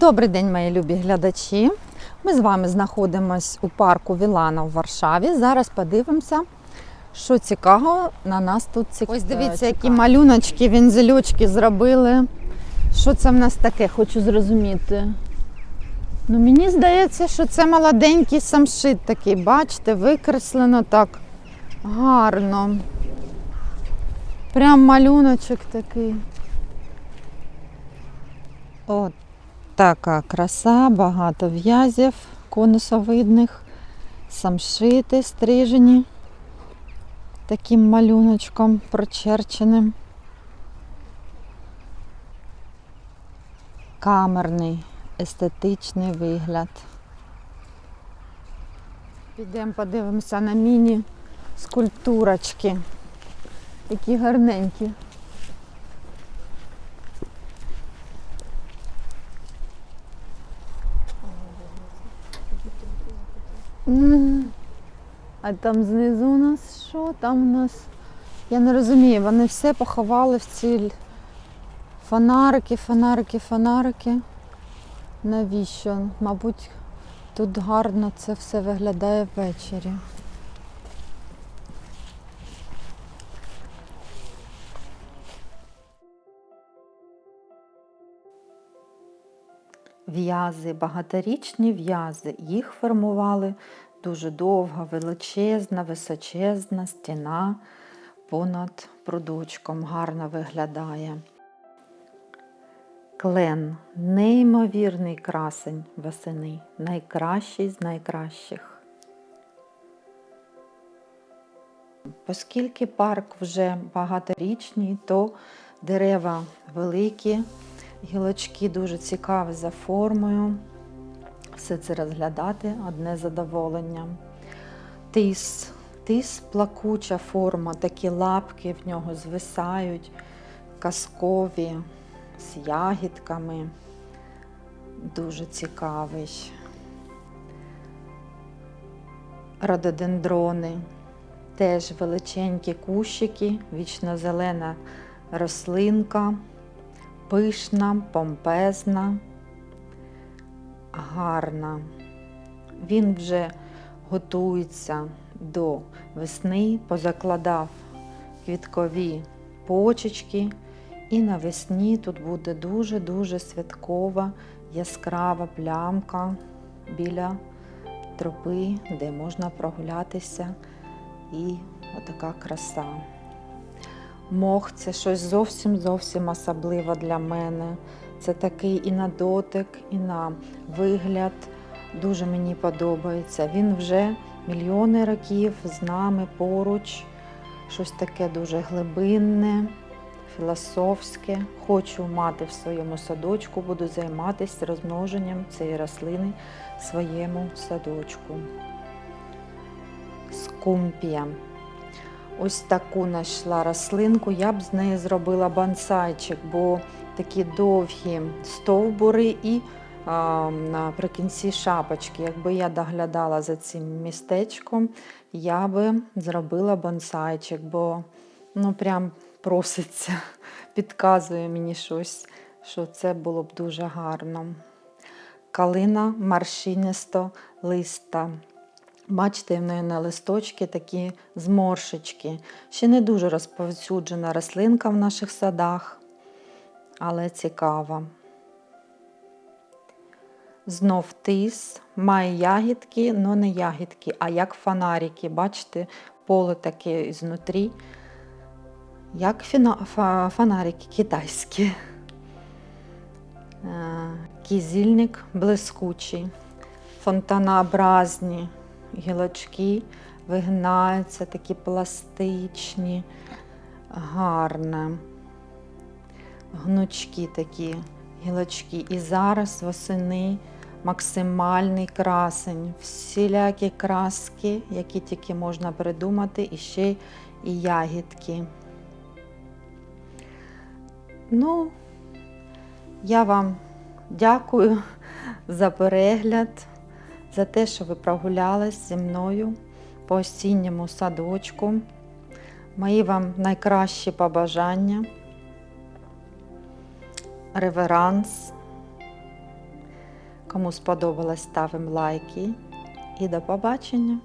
Добрий день, мої любі глядачі. Ми з вами знаходимося у парку Вілана в Варшаві. Зараз подивимося, що цікавого на нас тут цікаво. Ось дивіться, які малюночки, вінзельочки зробили. Що це в нас таке, хочу зрозуміти. Ну, мені здається, що це молоденький самшит такий, бачите, викреслено так гарно. Прям малюночок такий. От така краса, багато в'язів конусовидних, самшити стрижені таким малюночком прочерченим. Камерний, естетичний вигляд. Підемо подивимося на міні-скульптурочки. Які гарненькі. А там знизу у нас що? Там у нас. Я не розумію, вони все поховали в ці фонарики, фонарики, фонарики. Навіщо? Мабуть, тут гарно це все виглядає ввечері. В'язи, багаторічні в'язи. Їх формували дуже довга, величезна, височезна стіна понад прудочком. Гарно виглядає. Клен неймовірний красень восени, найкращий з найкращих. Оскільки парк вже багаторічний, то дерева великі, гілочки дуже цікаві за формою. Все це розглядати одне задоволення. Тис, тис плакуча форма, такі лапки в нього звисають, казкові, з ягідками. Дуже цікавий. Рододендрони, теж величенькі кущики, вічно-зелена рослинка, пишна, помпезна, гарна. Він вже готується до весни, позакладав квіткові почечки, і навесні тут буде дуже-дуже святкова, яскрава плямка біля тропи, де можна прогулятися, і отака краса. Мох це щось зовсім зовсім особливе для мене. Це такий і на дотик, і на вигляд. Дуже мені подобається. Він вже мільйони років з нами поруч. Щось таке дуже глибинне, філософське. Хочу мати в своєму садочку, буду займатися розмноженням цієї рослини в своєму садочку. Скумпія. Ось таку знайшла рослинку, я б з неї зробила бонсайчик, бо такі довгі стовбури і а, наприкінці шапочки. Якби я доглядала за цим містечком, я би зробила бонсайчик, бо ну прям проситься, підказує мені щось, що це було б дуже гарно. Калина маршинисто листа. Бачите, в неї на листочки такі зморшечки. Ще не дуже розповсюджена рослинка в наших садах, але цікава. Знов тис, має ягідки, але не ягідки, а як фонарики. Бачите, поле таке знутрі, як фонарики китайські. Е, Кізільник блискучий, фонтанообразні гілочки вигинаються, такі пластичні, гарне. Гнучкі такі гілочки. І зараз восени максимальний красень, всілякі краски, які тільки можна придумати, і ще і ягідки. Ну, я вам дякую за перегляд за те, що ви прогулялись зі мною по осінньому садочку. Мої вам найкращі побажання, реверанс Кому сподобалось, ставимо лайки і до побачення!